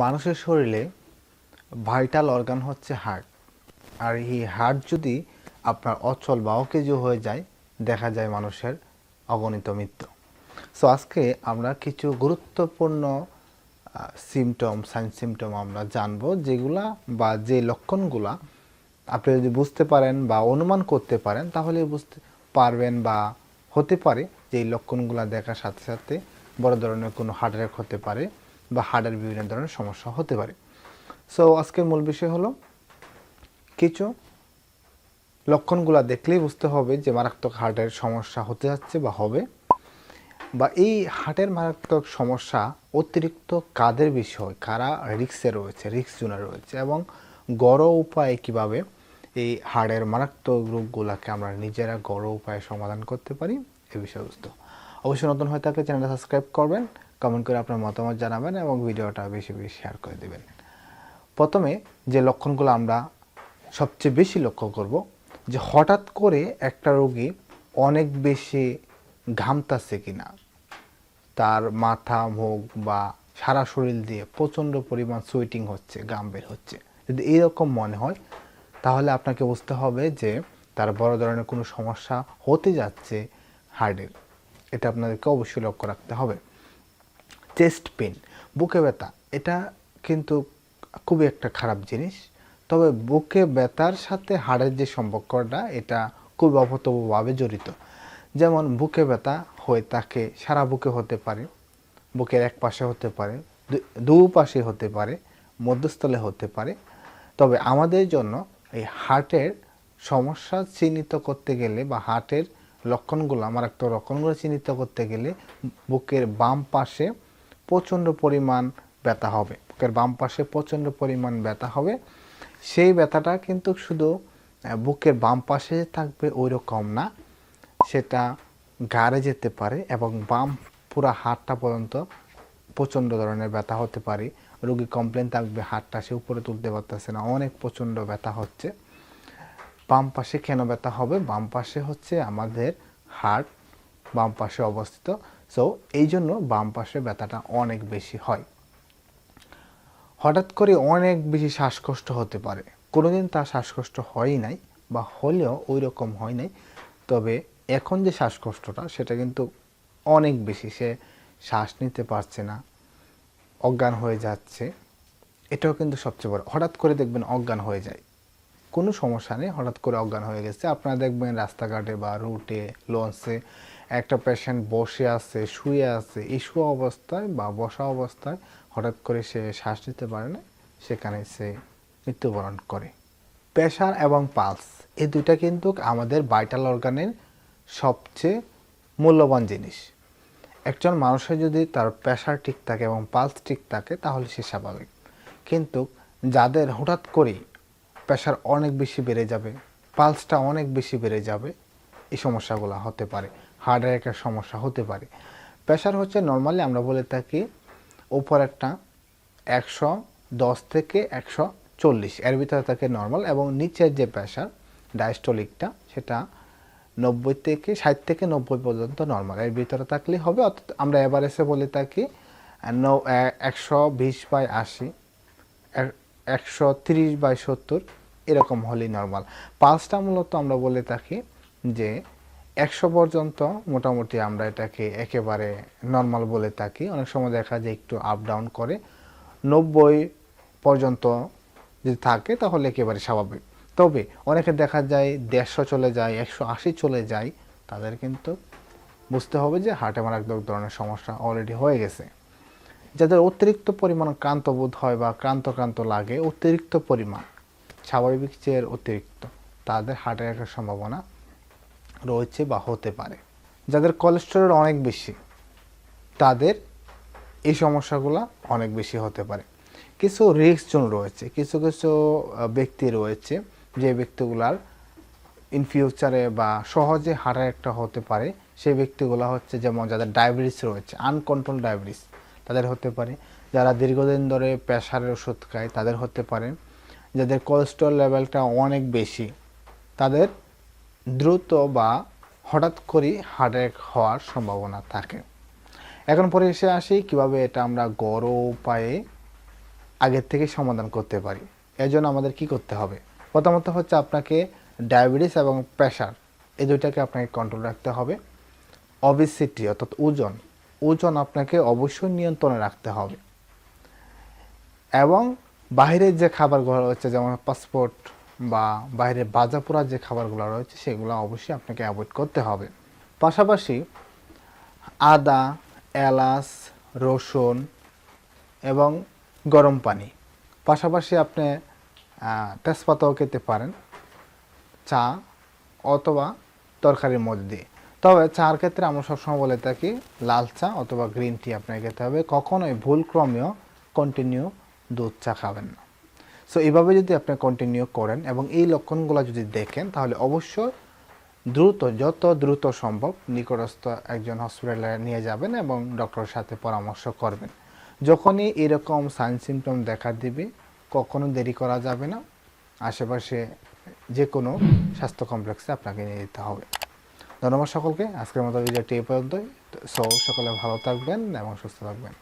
মানুষের শরীরে vital organ হচ্ছে হার্ট আর এই হার্ট যদি আপনার অচল বা অকেজো হয়ে যায়, দেখা যায় মানুষের অগণিত মৃত্যু। সো আজকে আমরা কিছু গুরুত্বপূর্ণ সিমটম সাইন সিমটম আমরা জানব, যেগুলা বা যে লক্ষণগুলা আপনি যদি বুঝতে পারেন বা অনুমান করতে পারেন, তাহলে বুঝতে পারবেন বা হতে পারে যে এই লক্ষণগুলা দেখার সাথে সাথে বড় ধরনের কোনো হার্ট অ্যাটাক হতে পারে। বা হার্টের বিভিন্ন ধরনের সমস্যা হতে পারে। সো আজকের মূল বিষয় হলো কিছু লক্ষণগুলা দেখলেই বুঝতে হবে যে মারাত্মক হার্টের সমস্যা হতে যাচ্ছে বা হবে বা এই হার্টের মারাত্মক সমস্যা অতিরিক্ত কাদের বিষয়? কারা রিক্সে রয়েছে, রিক্স জোনে রয়েছে এবং গড় উপায়ে কীভাবে এই হার্টের মারাত্মক রোগগুলোকে আমরা নিজেরা গড় উপায়ে সমাধান করতে পারি? এ বিষয়বস্তু অবশ্যই নতুন হয়ে থাকলে চ্যানেলটা সাবস্ক্রাইব করবেন। কমেন্ট করে আপনার মতামত জানাবেন এবং ভিডিওটা বেশি বেশি শেয়ার করে দেবেন। প্রথমে যে লক্ষণগুলো আমরা সবচেয়ে বেশি লক্ষ্য করব, যে হঠাৎ করে একটা রোগী অনেক বেশি ঘামতাছে কিনা, তার মাথা, মুখ বা সারা শরীর দিয়ে প্রচণ্ড পরিমাণ সুইটিং হচ্ছে গাম বের হচ্ছে। যদি এইরকম মনে হয়, তাহলে আপনাকে বুঝতে হবে যে তার বড় ধরনের কোনো সমস্যা হতে যাচ্ছে হার্টের। এটা আপনাদেরকে অবশ্যই লক্ষ্য রাখতে হবে। Chest pain. বুকে ব্যথা, এটা কিন্তু খুবই একটা খারাপ জিনিস। তবে বুকে ব্যথার সাথে হাড়ের যে সম্পর্কটা, এটা খুব অভূতভাবে জড়িত। যেমন বুকে ব্যথা হয়ে তাকে সারা বুকে হতে পারে, বুকের এক পাশে হতে পারে দু পাশে হতে পারে, মধ্যস্থলে হতে পারে। তবে আমাদের জন্য এই হার্টের সমস্যা চিহ্নিত করতে গেলে বা হার্টের লক্ষণগুলো, আমার একটা লক্ষণগুলো চিহ্নিত করতে গেলে, বুকের বাম পাশে প্রচণ্ড পরিমাণ ব্যথা হবে। বুকের বাম পাশে প্রচণ্ড পরিমাণ ব্যথা হবে। সেই ব্যথাটা কিন্তু শুধু বুকের বাম পাশে থাকবে ওই রকম না। সেটা গাড়ে যেতে পারে এবং বাম পুরো হাতটা পর্যন্ত প্রচণ্ড ধরনের ব্যথা হতে পারে। রোগী কমপ্লেন থাকবে, হাতটা সে উপরে তুলতে পারতেছে না, অনেক প্রচণ্ড ব্যথা হচ্ছে। বাম পাশে কেন ব্যথা হবে? বাম পাশে হচ্ছে আমাদের হার্ট বাম পাশে অবস্থিত সো এই জন্য বাম পাশে ব্যথাটা অনেক বেশি হয়। হঠাৎ করে অনেক বেশি শ্বাসকষ্ট হতে পারে। কোনোদিন তার শ্বাসকষ্ট হয়ই নাই বা হলেও ওই রকম হয় নাই। তবে এখন যে শ্বাসকষ্টটা, সেটা কিন্তু অনেক বেশি। সে শ্বাস নিতে পারছে না, অজ্ঞান হয়ে যাচ্ছে। এটাও কিন্তু সবচেয়ে বড়। হঠাৎ করে দেখবেন অজ্ঞান হয়ে যায়। কোনো সমস্যা নেই, হঠাৎ করে অজ্ঞান হয়ে গেছে। আপনারা দেখবেন রাস্তাঘাটে বা রুটে লঞ্চে একটা পেশেন্ট বসে আছে, শুয়ে আছে। এই শুয়ে অবস্থায় বা বসা অবস্থায় হঠাৎ করে সে শ্বাস নিতে পারে না, সেখানে সে মৃত্যুবরণ করে। প্রেশার এবং পালস এই দুইটা কিন্তু আমাদের ভাইটাল অর্গানের সবচেয়ে মূল্যবান জিনিস। একজন মানুষের যদি তার প্রেশার ঠিক থাকে এবং পালস ঠিক থাকে, তাহলে সে স্বাভাবিক। কিন্তু যাদের হঠাৎ করেই প্রেশার অনেক বেশি বেড়ে যাবে, পালসটা অনেক বেশি বেড়ে যাবে, এই সমস্যাগুলো হতে পারে, হার্ট অ্যাটাকের সমস্যা হতে পারে। প্রেশার হচ্ছে নর্মালি আমরা বলে থাকি উপর একটা একশো দশ থেকে একশো চল্লিশ, এর ভিতরে থাকে নর্মাল এবং নিচের যে প্রেশার ডায়াস্টলিকটা সেটা নব্বই থেকে ষাট থেকে নব্বই পর্যন্ত নর্মাল এর ভিতরে থাকলে হবে, অর্থাৎ আমরা এভারেজে বলে থাকি একশো বিশ বাই আশি একশো তিরিশ বাই সত্তর, এরকম হলেই নর্মাল পালসটা মূলত আমরা বলে থাকি যে একশো পর্যন্ত মোটামুটি আমরা এটাকে একেবারে নর্মাল বলে থাকি। অনেক সময় দেখা যায় একটু আপ ডাউন করে। নব্বই পর্যন্ত যদি থাকে তাহলে একেবারে স্বাভাবিক। তবে অনেকে দেখা যায় দেড়শো চলে যায়, একশো আশি চলে যায়, তাদের কিন্তু বুঝতে হবে যে হার্টে মারাত্মক ধরনের সমস্যা অলরেডি হয়ে গেছে। যাদের অতিরিক্ত পরিমাণ ক্লান্ত বোধ হয় বা ক্লান্ত ক্লান্ত লাগে, অতিরিক্ত পরিমাণ, স্বাভাবিক চেয়ে অতিরিক্ত, তাদের হার্ট অ্যাটাকের সম্ভাবনা রয়েছে বা হতে পারে। যাদের কোলেস্টেরল অনেক বেশি, তাদের এই সমস্যাগুলো অনেক বেশি হতে পারে। কিছু রিস্ক জোন রয়েছে, কিছু কিছু ব্যক্তি রয়েছে যে ব্যক্তিগুলার ইন ফিউচারে বা সহজে হার্ট অ্যাটাকটা হতে পারে। সেই ব্যক্তিগুলো হচ্ছে যেমন যাদের ডায়াবেটিস রয়েছে আনকন্ট্রোল ডায়াবেটিস তাদের হতে পারে। যারা দীর্ঘদিন ধরে প্রেশারের ওষুধ খায়, তাদের হতে পারে। যাদের কোলেস্ট্রল লেভেলটা অনেক বেশি, তাদের দ্রুত বা হঠাৎ করেই হার্ট অ্যাটাক হওয়ার সম্ভাবনা থাকে। এখন পরে এসে আসি কীভাবে এটা আমরা গড় উপায়ে আগের থেকে সমাধান করতে পারি। এর জন্য আমাদের কি করতে হবে? প্রথমত হচ্ছে আপনাকে ডায়াবেটিস এবং প্রেশার এই দুইটাকে আপনাকে কন্ট্রোল রাখতে হবে। অবিসিটি অর্থাৎ ওজন ওজন আপনাকে অবশ্যই নিয়ন্ত্রণে রাখতে হবে। এবং বাইরের যে খাবারগুলো রয়েছে, যেমন পাসপোর্ট বা বাইরে বাজাপোড়া যে খাবারগুলো রয়েছে, সেগুলো অবশ্যই আপনাকে অ্যাভয়েড করতে হবে। পাশাপাশি আদা, এলাচ, রসুন এবং গরম পানি। পাশাপাশি আপনি তেজপাতাও খেতে পারেন, চা অথবা তরকারির মধ্যে দিয়ে। তবে চার ক্ষেত্রে আমরা সবসময় বলে থাকি, লাল চা অথবা গ্রিন টি আপনাকে খেতে হবে। কখনোই ভুল ক্রমেও কন্টিনিউ দুধ চা খাবেন না। সো এইভাবে যদি আপনি কন্টিনিউ করেন এবং এই লক্ষণগুলো যদি দেখেন, তাহলে অবশ্যই দ্রুত, যত দ্রুত সম্ভব নিকটস্থ একজন হসপিটালে নিয়ে যাবেন এবং ডক্টরের সাথে পরামর্শ করবেন। যখনই এরকম সাইন সিমটম দেখা দিবে, কখনো দেরি করা যাবে না। আশেপাশে যে কোনো স্বাস্থ্য কমপ্লেক্সে আপনাকে নিয়ে যেতে হবে। ধন্যবাদ সকলকে। আজকের মতো ভিডিওটি এই পর্যন্তই। সো সকলে ভালো থাকবেন এবং সুস্থ থাকবেন।